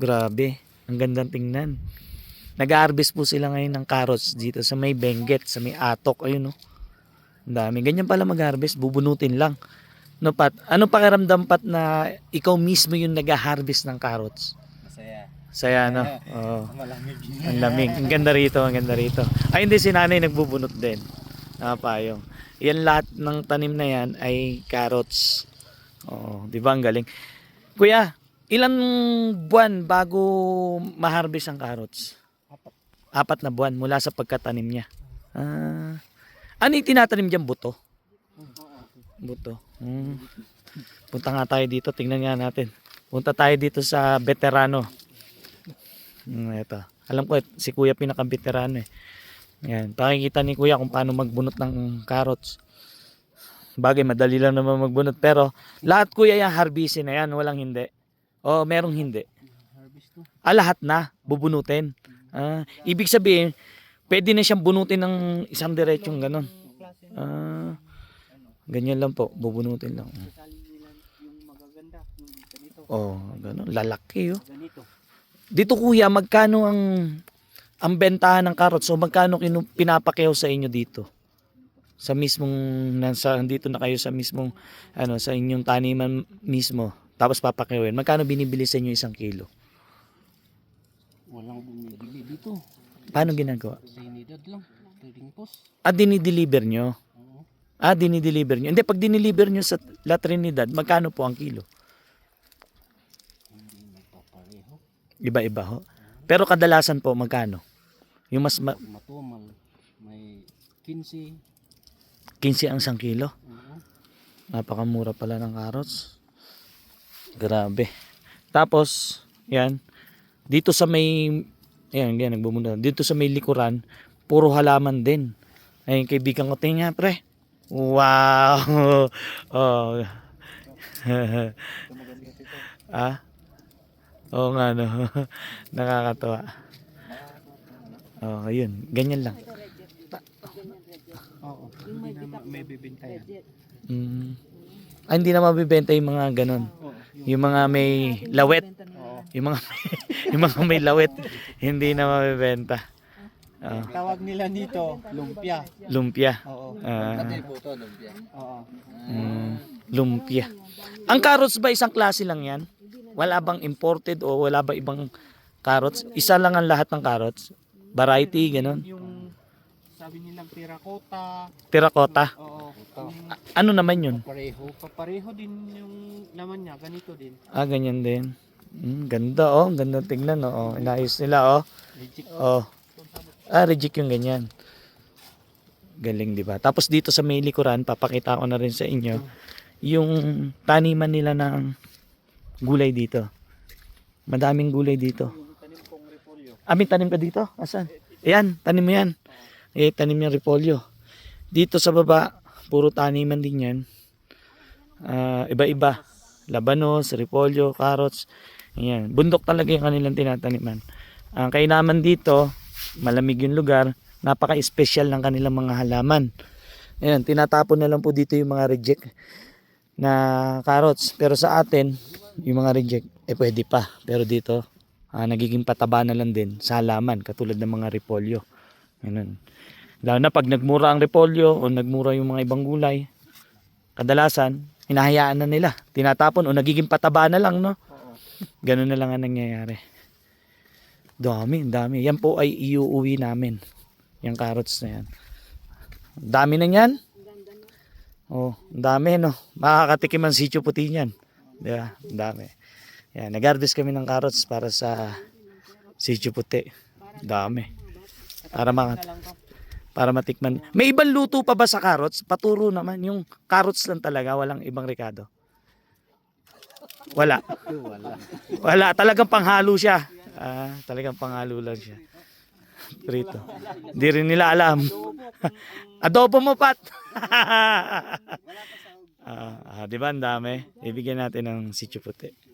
Grabe. Ang gandang tingnan. Nag-harvest po sila ngayon ng carrots dito sa may Benguet, sa may Atok. Ayun, no. Ang dami. Ganyan pala mag-harvest. Bubunutin lang. No, Pat? Ano pakiramdam, Pat, na ikaw mismo yung nag-harvest ng carrots? Masaya. Saya, no? Oo. Malamig. Ang lamig. Ang ganda rito, ang ganda rito. Ay, hindi, si nanay nagbubunot din. Nakapayong. Yan lahat ng tanim na yan ay carrots. Oo, di ba? Ang galing. Kuya, ilang buwan bago ma-harvest ang carrots? Apat. Apat na buwan mula sa pagkatanim niya. Ah, ano yung tinatanim dyan? Buto? Buto. Hmm. Punta nga tayo dito. Tingnan nga natin. Punta tayo dito sa veterano. Hmm, ito. Alam ko, si kuya pinaka-veterano eh. Yan. Pakikita ni kuya kung paano magbunot ng carrots. Bagay, madali lang naman magbunot. Pero, lahat kuya yung harbisin na yan. Walang hindi. O, merong hindi. Ah, lahat na. Bubunutin. Ah, ibig sabihin, pwede na siyang bunutin ng isang diretsong ganon. Ah, ganyan lang po. Bubunutin lang. Oh, ganon. Lalaki oh. Dito kuya, magkano ang ang bentahan ng carrots? So magkano kinu, pinapakiyaw sa inyo dito? Sa mismong nasa dito na kayo sa mismong ano sa inyong taniman mismo. Tapos papakiyawin. Magkano binibili sa inyo isang kilo? Walang bumibili dito. Paano ginagawa? Trinidad lang. Trading post. Ah, dinideliver nyo? Oo. Ah, dinideliver nyo. Hindi, pag dinideliver nyo sa La Trinidad, magkano po ang kilo? Hindi nagpapareho. Iba-iba ho. Pero kadalasan po, magkano? Yung mas ma- Matumal. May 15. 15 ang isang kilo. Oo. Napakamura pala ng carrots. Grabe. Tapos, yan. Dito sa may, yan, yan, nagbumuna. Dito sa may likuran, puro halaman din. Ayun, kaibigan ko, tingnan pre. Wow! oh. ah? Oo nga, no. Nakakatawa. Oh, ayun. Ganyan lang. Oo. Hindi na may bibinta yan. Mm. Ah, hindi na mabibenta yung mga ganon. Yung mga may lawet. Yung mga yung mga may lawet, hindi na mabibenta. Ah, Tawag nila dito, lumpia. lumpia. Oo. Ah, po lumpia. Oo. mm, lumpia. Ang carrots ba isang klase lang yan? Wala bang imported o wala ba ibang carrots? Isa lang ang lahat ng carrots? Variety, ganon? Yung sabi nilang terracotta. Terracotta. Oo. A- Ano naman yun? Pareho. Papareho din yung laman niya. Ganito din. Ah, ganyan din. Mm, ganda oh, ganda tingnan oh. Inayos nila oh. Reject. Oh. Ah, reject yung ganyan. Galing, di ba? Tapos dito sa may likuran, papakita ko na rin sa inyo yung taniman nila ng gulay dito. Madaming gulay dito. Tanim kong repolyo. Ah, may tanim ka dito? Asan? Ayan, tanim mo yan. Eh, tanim yung repolyo. Dito sa baba, puro taniman din yan. Ah, iba-iba. Labanos, repolyo, carrots. Ayan. Bundok talaga yung kanilang tinataniman. Ang kainaman dito, malamig yung lugar. Napaka-special ng kanilang mga halaman. Ayan, tinatapon na lang po dito yung mga reject na carrots. Pero sa atin, yung mga reject, eh pwede pa. Pero dito, ah, nagiging pataba na lang din sa halaman katulad ng mga repolyo. Ganun. Lalo na pag nagmura ang repolyo o nagmura yung mga ibang gulay, kadalasan hinahayaan na nila. Tinatapon o nagiging pataba na lang, no? Ganun na lang ang nangyayari. Dami, dami. Yan po ay iuuwi namin. Yung carrots na yan. Dami na yan. Oh, dami no. Makakatikim ang sityo puti niyan. Di ba? Dami. Yan, nag-harvest kami ng carrots para sa sityo puti. Dami. Para mga. Para matikman. May ibang luto pa ba sa carrots? Paturo naman yung carrots lang talaga, walang ibang. Wala. Wala. Wala, talagang panghalo siya. Ah, talagang panghalo lang siya. Prito. Hindi rin nila alam. Adobo mo, Pat. ah, ah, di ba ang dami? Ibigyan natin ng sityo puti.